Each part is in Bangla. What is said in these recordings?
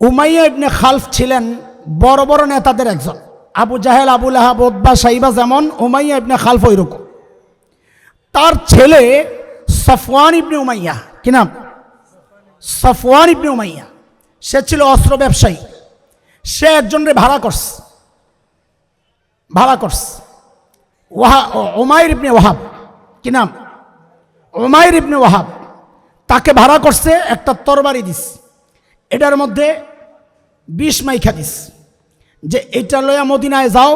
উমাইয়া ইবনে খালফ ছিলেন বড় বড় নেতাদের একজন। আবু জাহেল আবুল আহাব ওদ্বা সাইবা যেমন, উমাইয়া ইবনে খালফ ওইরকম। তার ছেলে সফওয়ান ইবনে উমাইয়া। কি নাম? সফওয়ান ইবনে উমাইয়া। সে ছিল অস্ত্র ব্যবসায়ী। সে একজনরে ভাড়া করছে। ভাড়া করছে। ওহা ওমাইর ইবনে ওহাব কি নাম? ওমাইর ইবনে ওহাব তাকে ভাড়া করছে, একটা তরবারি দিস এটার মধ্যে বিষ মাইখা দিস যে এটা লইয়া মদিনায় যাও,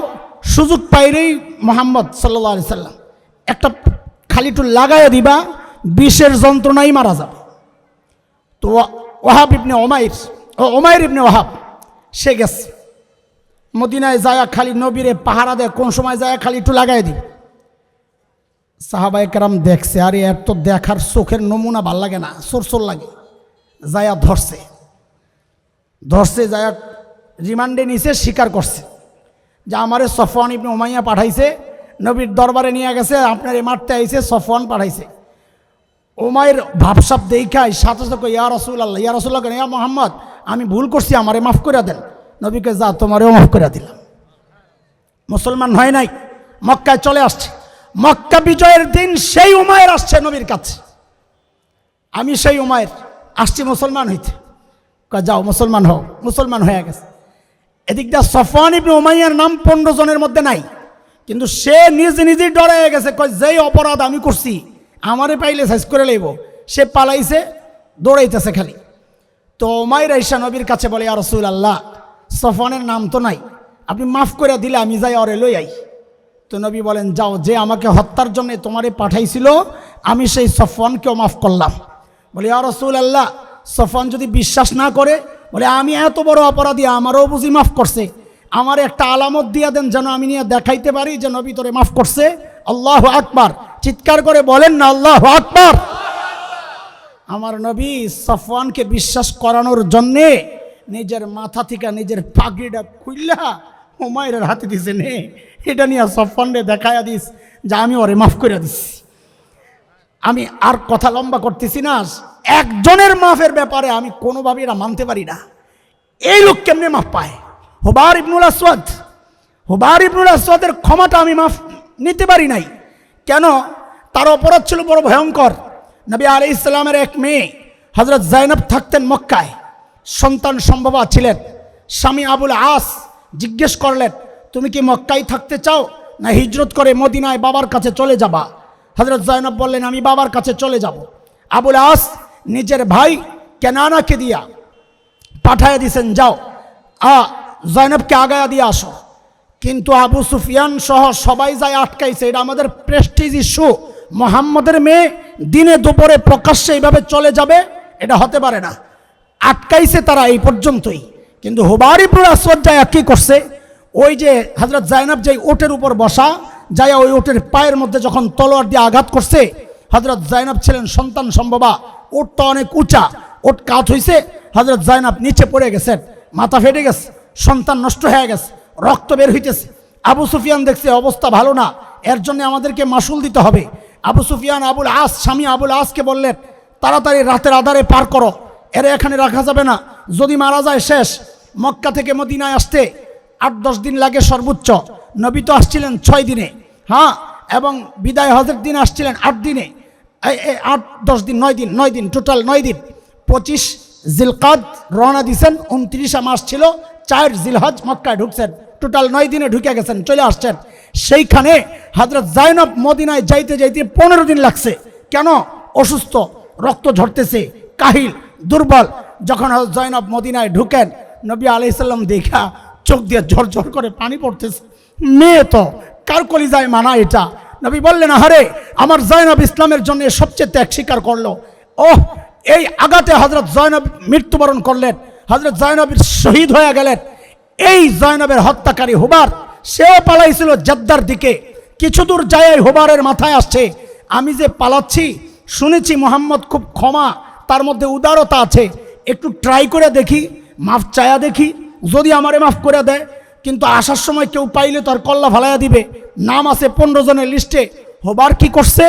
সুযোগ পাইলেই মোহাম্মদ সাল্লা সাল্লাম একটা খালি একটু লাগাইয়া দিবা, বিষের যন্ত্রণাই মারা যাবে। তো ওহাব ইবনে ওমাইর, ও ওমাইর ইবনে ওহাব সে গেছে। মদিনায় যায় খালি নবীরে পাহারা দেয়, কোন সময় যায় খালি একটু লাগাই দিই সাহাবাই কেরাম দেখছে, আরে এর তো দেখার চোখের নমুনা ভালো লাগে না সোরসোর লাগে। যায়া ধরছে। ধরছে যায়া রিমান্ডে নিছে, স্বীকার করছে। যা আমারে সফওয়ান ইবনে উমাইয়া পাঠাইছে, নবীর দরবারে নিয়ে গেছে, আপনার মারতে আইছে, সফওয়ান পাঠাইছে। ওমায়ের ভাবসাব দেখাই সাথে সাথে ইয়া রসুল আল্লাহ ইয়া রসুল্লাহ ইয়া মোহাম্মদ, আমি ভুল করছি, আমারে মাফ করে দেন। নবীকে যা, তোমারেও মাফ করে দিলাম। মুসলমান হয় নাই, মক্কায় চলে আসছে। মক্কা বিজয়ের দিন সেই উমায়ের আসছে নবীর কাছে। আমি সেই উমায়ের আসছি মুসলমান হইতে। যাও, মুসলমান হও। মুসলমান হয়ে গেছে। এদিকটা সফওয়ান ইবনে উমাইয়ার নাম পনেরো জনের মধ্যে নাই। কিন্তু সে নিজে নিজেই ডরে গেছে, কয়, যেই অপরাধ আমি করছি, আমারে পাইলে সাইজ করে লইব। সে পালাইছে, দৌড়াইতেছে খালি। তো ওমাইর ঈশা নবীর কাছে বলে আর রসুল আল্লাহ সফওয়ানের নাম তো নাই। আপনি মাফ করে দিলে আমি যাই, অরে লই আই। তো নবী বলেন, যাও, যে আমাকে হত্যার জন্য তোমারে পাঠাইছিল, আমি সেই সফওয়ানকেও মাফ করলাম। বলে আর রসুল আল্লাহ সফওয়ান যদি বিশ্বাস না করে, বলে, আমি এত বড় অপরাধী, আমারও বুঝি মাফ করছে। আমার একটা আলামত দিয়া দেন যেন আমি নিয়ে দেখাইতে পারি যে নবী তোরে মাফ করছে। আল্লাহ আকবার। চিৎকার করে বলেন না, আল্লাহ আকবার। আমার নবী সফওয়ানকে বিশ্বাস করানোর জন্যে নিজের মাথা থেকে নিজের পাগড়িটা খুললা হুমায়ুরের হাতে দিছে নে। এটা নিয়ে সফওয়ানরে দেখায়া দিস যে আমি ওরে মাফ করে দিছি। আমি আর কথা লম্বা করতেছি না। একজনের মাফের ব্যাপারে আমি কোনোভাবে এটা মানতে পারি না। এই লোক কেমনে মাফ পায়? হুবার ইবনুল আসওয়াদ। হুবার ইবনুল আসওয়াদের ক্ষমাটা আমি মাফ নিতে পারি নাই। কেন? তার অপরাধ ছিল বড় ভয়ঙ্কর। নবী আলি ইসলামের এক মেয়ে হজরত জাইনব থাকতেন মক্কায়। সন্তান সম্ভবা ছিলেন। স্বামী আবুল আস জিজ্ঞেস করলেন, তুমি কি মক্কায় থাকতে চাও না হিজরত করে মদিনায় বাবার কাছে চলে যাবা? হজরত জাইনব বললেন, আমি বাবার কাছে চলে যাব। আবুল আস নিজের ভাই কেনানাকে দিয়া পাঠায় দিছেন, যাও, আ জয়নবকে আগায়া দিয়ে আসো। কিন্তু আবু সুফিয়ান সহ সবাই যায় আটকাইছে। এটা আমাদের প্রেস্টিজ ইস্যু মোহাম্মদের মেয়ে দিনে দুপুরে প্রকাশ্যে এইভাবে চলে যাবে, এটা হতে পারে না। আটকাইছে তারা এই পর্যন্তই। কিন্তু হুবারিপুর আসওয়াদ যায় কি করছে? ওই যে হজরত জাইনাব যে ওটের উপর বসা যায় ওই ওটের পায়ের মধ্যে যখন তলোয়ার দিয়ে আঘাত করছে হজরত জাইনাব ছিলেন সন্তান সম্ভবা। ওটটা অনেক উঁচা ওট কাত হইছে হজরত জাইনাব নিচে পড়ে গেছেন মাথা ফেটে গেছে, সন্তান নষ্ট হয়ে গেছে, রক্ত বের হইতেছে। আবু সুফিয়ান দেখছে, অবস্থা ভালো না, এর জন্য আমাদেরকে মাসুল দিতে হবে। আবু সুফিয়ান, আবুল আস, স্বামী আবুল আসকে বললেন, তাড়াতাড়ি রাতের আধারে পার করো, এরা এখানে রাখা যাবে না। যদি মারা যায় শেষ, মক্কা থেকে মদিনায় আসতে আট দশ দিন লাগে সর্বোচ্চ। নবী তো আসছিলেন ছয় দিনে। হ্যাঁ এবং বিদায় হজের দিন আসছিলেন আট দিনে। আট দশ দিন, নয় দিন নয় দিন, টোটাল নয় দিন। পঁচিশ জিলকাদ রওনা দিছেন, উনত্রিশে মাস ছিল, চার জিলহজ মক্কায় ঢুকছেন। টোটাল নয় দিনে ঢুকে গেছেন, চলে আসছেন। সেইখানে হজরত জাইনব মদিনায় যাইতে যাইতে পনেরো দিন লাগছে। কেন? অসুস্থ, রক্ত ঝরতেছে, কাহিল, দুর্বল। যখন জয়নব মদিনায় ঢুকেন, নবী আলাইসাল্লাম দেখা চোখ দিয়ে ঝরঝর করে পানি পড়তেছে। মেয়ে তো, কার কলিজায় মানা এটা? নবী বললেন, আহারে, আমার জয়নব ইসলামের জন্য সবচেয়ে ত্যাগ স্বীকার করল। ওহ, এই আঘাতে হজরত জয়নব মৃত্যুবরণ করলেন হজরত জয়নবীর শহীদ হয়ে গেলেন। এই জয়নবের হত্যাকারী হুবার, সেও পালাইছিল জেদ্দার দিকে। কিছু দূর যায় হুবারের মাথায় আসছে। আমি যে পালাচ্ছি, শুনেছি মোহাম্মদ খুব ক্ষমা, তার মধ্যে উদারতা আছে। একটু ট্রাই করে দেখি, মাফ চায়া দেখি। যদি আমারে মাফ করে দেয়, কিন্তু আসার সময় কেউ পাইলে তার কল্লা ফালাইয়া দিবে। নাম আছে পনেরো জনের লিস্টে। হবার কি করছে?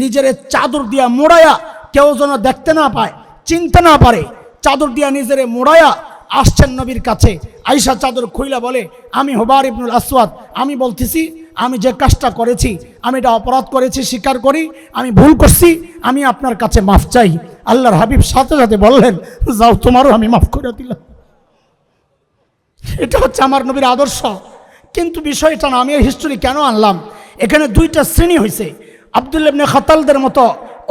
নিজের চাদর দিয়া মোড়ায়া কেউ যেন দেখতে না পায়, চিনতে না পারে। চাদর দিয়া নিজেরে মোড়ায়া আসছেন নবীর কাছে। আইসা চাদর খুইলা বলে, আমি হোবার ইবনুল আসওয়াদ, আমি বলতেছি, আমি যে কাজটা করেছি, আমি এটা অপরাধ করেছি, স্বীকার করি, আমি ভুল করছি, আমি আপনার কাছে মাফ চাই। আল্লাহর হাবিব সাথে সাথে বললেন, যাও তোমারও আমি মাফ করে দিলাম। এটা হচ্ছে আমার নবীর আদর্শ। কিন্তু বিষয়টা না, আমি এই হিস্টোরি কেন আনলাম? এখানে দুইটা শ্রেণি হয়েছে আবদুল্লাবনে খাতালদের মতো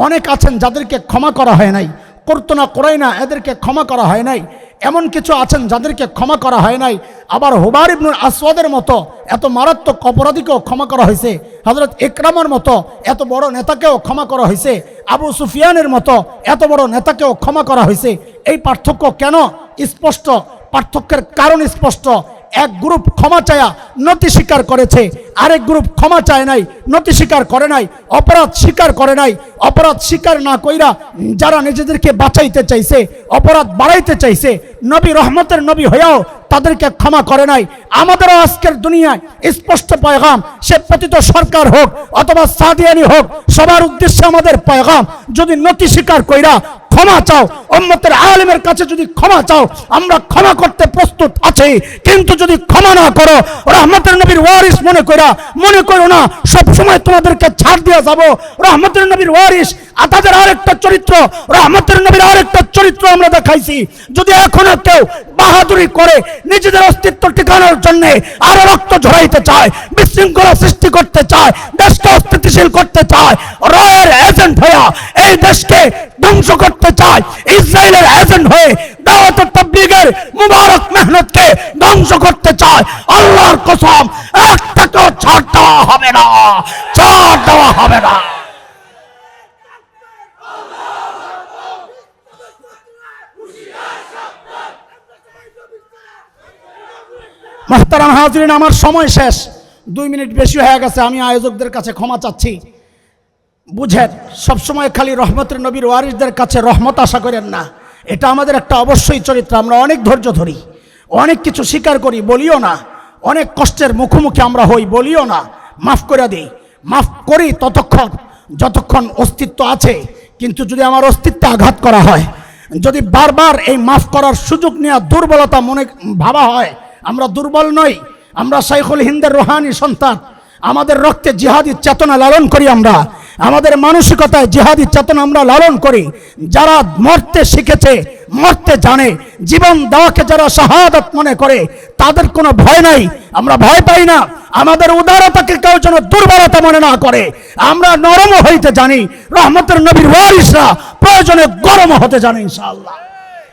অনেক আছেন যাদেরকে ক্ষমা করা হয় নাই। করতো না করাই না এদেরকে ক্ষমা করা হয় নাই। এমন কিছু আছেন যাদেরকে ক্ষমা করা হয় নাই। আবার হুবার ইবনুল আসওয়াদের মতো এত মারাত্মক অপরাধীকেও ক্ষমা করা হয়েছে হজরত ইকরামার মতো এত বড় নেতাকেও ক্ষমা করা হয়েছে আবু সুফিয়ানের মতো এত বড় নেতাকেও ক্ষমা করা হয়েছে এই পার্থক্য কেন স্পষ্ট পার্থক্যের কারণ স্পষ্ট। এক গ্রুপ ক্ষমা চায়া নতি স্বীকার করেছে, আরেক গ্রুপ ক্ষমা চায় নাই, নতি স্বীকার করে নাই, অপরাধ স্বীকার করে নাই, অপরাধ স্বীকার না কইরা যারা নিজেদেরকে বাঁচাইতে চাইছে, অপরাধ বাড়াইতে চাইছে, নবী রহমতের নবী হয়েও তাদেরকে ক্ষমা করে নাই। আমাদেরও আজকের দুনিয়ায় স্পষ্ট পয়গাম, সে পতিত সরকার হোক অথবা সাদিয়ানি হোক, সবার উদ্দেশ্যে আমাদের পয়গাম, যদি নতি স্বীকার কইরা ক্ষমা চাও। উম্মতের আলেমের কাছে যদি ক্ষমা চাও, আমরা ক্ষমা করতে প্রস্তুত আছি। কিন্তু যদি ক্ষমা না করো, রহমতের নবীর ওয়ারিস মনে কইরা, মনে করো না, সব সময় তোমাদেরকে ছাড় দিয়ে যাব। রহমতের নবীর ওয়ারিস তাদের আরেকটা চরিত্র, রহমতের নবীর আরেকটা চরিত্র আমরা দেখাইছি। যদি এখনও কেউ বাহাদুরি করে নিজেদের অস্তিত্ব টিকানোর জন্য আরও রক্ত ঝরাইতে চায়, বিশৃঙ্খলা সৃষ্টি করতে চায় দেশকে অস্থিতিশীল করতে চায়, রয়ের এজেন্ট হয়ে এই দেশকে ধ্বংস করতে চায়, ইসরায়েলের এজেন্ট হয়ে দাওয়াত তাবলীগের মুবারক মেহনতকে ধ্বংস করতে চায়। আল্লাহর কসম একটাকেও ছাড় দেওয়া হবে না, ছাড় দেওয়া হবে না। মাহতারাম হাজরিন, আমার সময় শেষ। দুই মিনিট বেশি হয়ে গেছে, আমি আয়োজকদের কাছে ক্ষমা চাচ্ছি। বুঝেন, সবসময় খালি রহমতের নবীর ওয়ারিসদের কাছে রহমত আশা করেন না। এটা আমাদের একটা অবশ্যই চরিত্র, আমরা অনেক ধৈর্য ধরি, অনেক কিছু স্বীকার করি, বলিও না। অনেক কষ্টের মুখোমুখি আমরা হই, বলিও না। মাফ করে দিই, মাফ করি ততক্ষণ, যতক্ষণ অস্তিত্ব আছে। কিন্তু যদি আমার অস্তিত্বে আঘাত করা হয়, যদি বারবার এই মাফ করার সুযোগ নেওয়া দুর্বলতা মনে ভাবা হয়, আমরা দুর্বল নই। আমরা শাইখুল হিন্দের রোহানি সন্তান। আমাদের রক্তে জিহাদি চেতনা লালন করি আমরা। আমাদের মানসিকতায় জিহাদি চেতনা আমরা লালন করি। যারা মরতে শিখেছে, মরতে জানে, জীবন দেওয়াকে যারা শাহাদত মনে করে, তাদের কোনো ভয় নাই। আমরা ভয় পাই না। আমাদের উদারতাকে কেউ যেন দুর্বলতা মনে না করে। আমরা নরম হইতে জানি, রহমতের নবীর ওয়ারিসরা প্রয়োজনে গরম হতে জানে ইনশাআল্লাহ।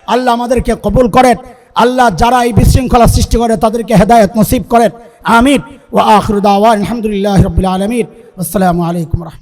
আল্লাহ আমাদেরকে কবুল করেন। আল্লাহ যারা এই বিশৃঙ্খলা সৃষ্টি করে তাদেরকে হেদায়ত নসিব করেন। আমির ও আখরুদাওয়া আলহামদুলিল্লাহ রবিল আলমিন। আসসালামু আলাইকুম রহমতুল্লাহ।